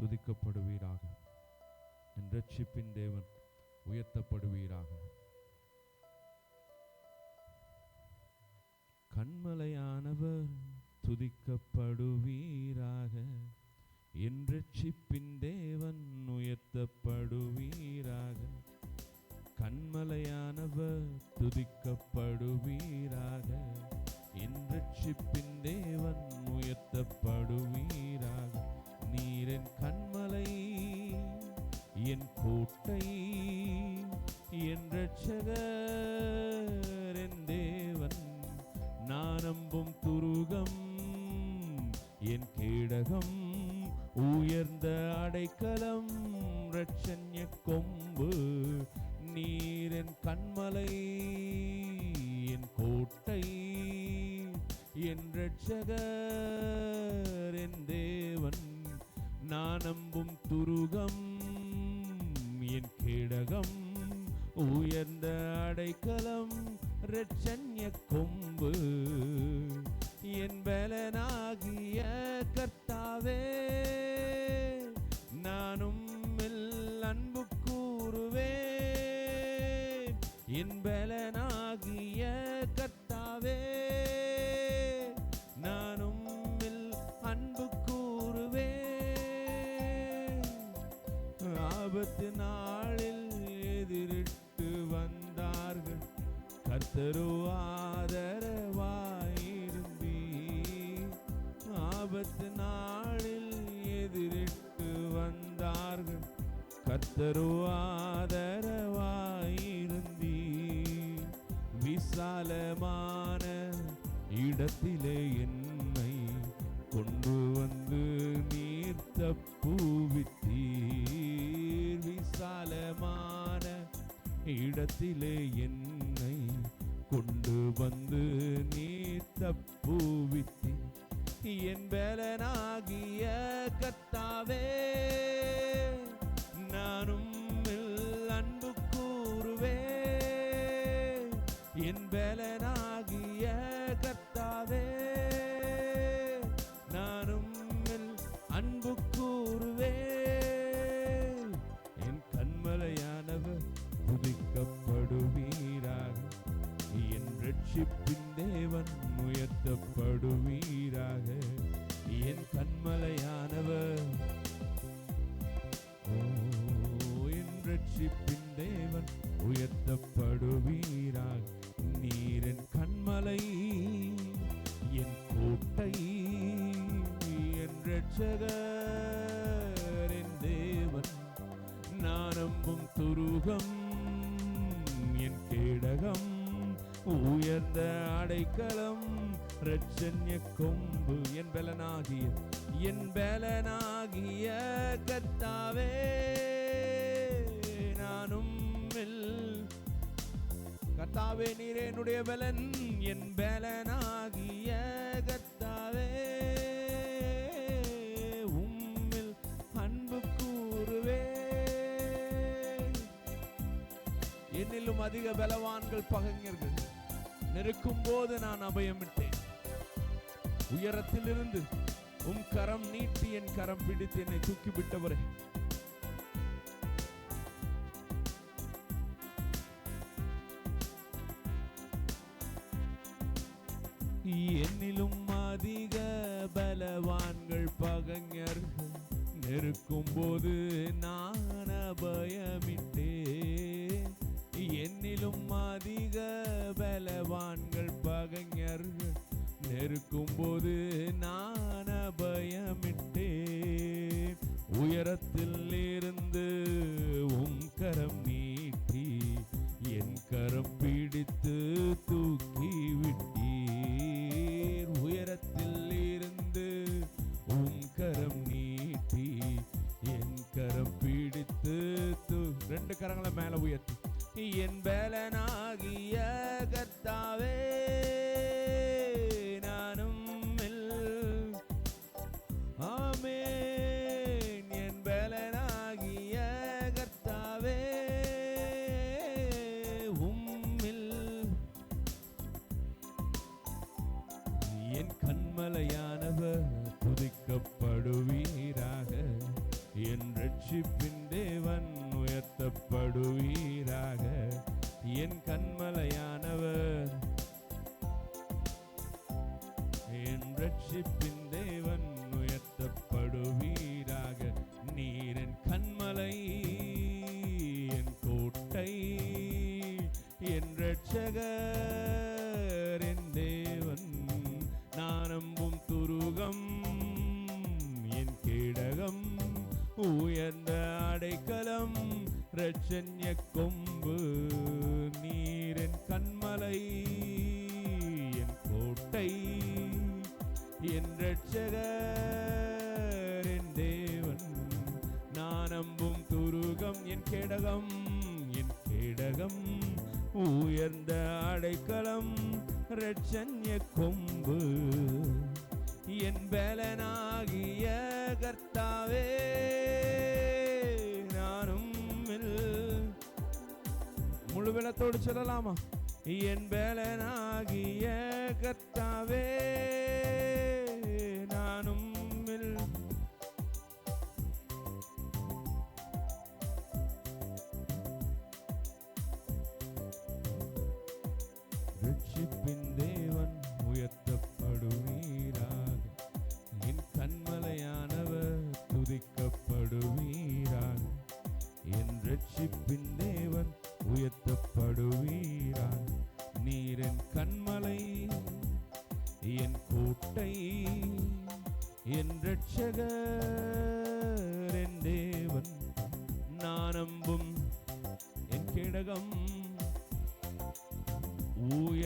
துதிக்கப்படுவீராக. என் ரட்சிப்பின் தேவன் உயர்த்தப்படுவீராக. கண்மலையானவர் துதிக்கப்படுவீராக. என் ரட்சிப்பின் தேவன் உயர்த்தப்படுவீராக. கண்மலையானவர் துதிக்கப்படுவீர் கேடகம் உயர்ந்த அடைக்கலம் ரட்சன்ய கொம்பு நீரின் கண்மலை என் கோட்டை என் ரட்சகர் என் தேவன். நான் நம்பும் துருகம் என் கேடகம் உயர்ந்த அடைக்கலம் ரட்சன்ய கொம்பு. என் பலனா என் பலனாகிய கர்த்தாவே நானும் அன்பு கூறுவேன் ஆபத்து நாளில் எதிரிட்டு வந்தார்கள் கர்த்தரோ ஆதரவாயிருந்தி ஆபத்து நாளில் எதிரிட்டு வந்தார்கள் கர்த்தரோ ஆதர விசாலமான இடத்திலே என்னை கொண்டு வந்து நீர் தப்புவித்தீர் விசாலமான இடத்திலே என்னை கொண்டு வந்து நீர் தப்புவித்தீர் என் பலனாகிய கத்தாவே நானும் என் கண்மலை என் கோட்டை என் ரட்சகர் என் தேவன். நான் நம்பும் துருகம் என் கேடகம் உயர்ந்த அடைக்கலம் ரட்சன்ய கொம்பு என் பலனாகிய என் பலனாகிய கத்தாவே நானும் கத்தாவே நீரே என்னுடைய பலன். என் பலனாகிய கத்தாவே உம்மில் அன்பு கூறுவே. என்னிலும் அதிக பலவான்கள் பகைஞர்கள். நெருக்கும் போது நான் அபயமிட்டேன். உயரத்திலிருந்து உம் கரம் நீட்டி என் கரம் பிடித்து என்னை தூக்கிவிட்டவரே. என்னிலும் அதிக பலவான்கள் பகஞர்கள் நெருக்கும் போது நான் அபயமிட்டேன். என்னிலும் அதிக பலவான்கள் பகஞர்கள் நெருக்கும் போது நான் அபயமிட்டேன். உயரத்தில் கரங்களை மேலே உயர்த்தி. என் பலனாகிய வீராக என் கண்மலையானவர். என் ரட்சிப்பின் ரட்சண்ய கொம்பு நீரின் கண்மலை என் கோட்டை என் ரட்சகர் என் தேவன். நான் நம்பும் துருகம் என் கேடகம் என் கேடகம் உயர்ந்த அடைக்கலம் ரட்சன்ய கொம்பு. என் பலனாகிய கர்த்தாவே பலத்தோடு சொல்லலாமா? என் பேலனாகிய கர்த்தாவே நானும் ரட்சிப்பின் தேவன் உயர்த்தப்படுவீராக. என் கண்மலையானவர் துதிக்கப்படுவீராக. என் ரட்சிப்பின்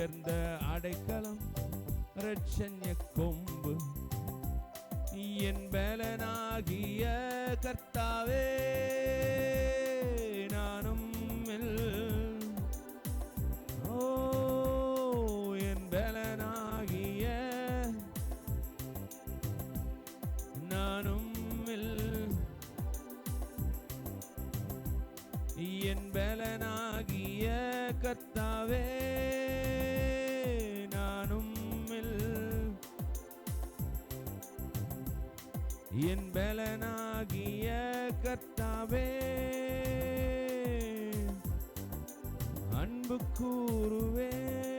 உயர்ந்த அடைக்கலம் ரட்சண்ய கொம்பு. என் பலனாகிய கர்த்தாவே நானும் ஓ என் பலனாகிய நானும் என் பலனாகிய கர்த்தாவே என் பலனாகிய கர்த்தாவே அன்பு கூறுவேன்.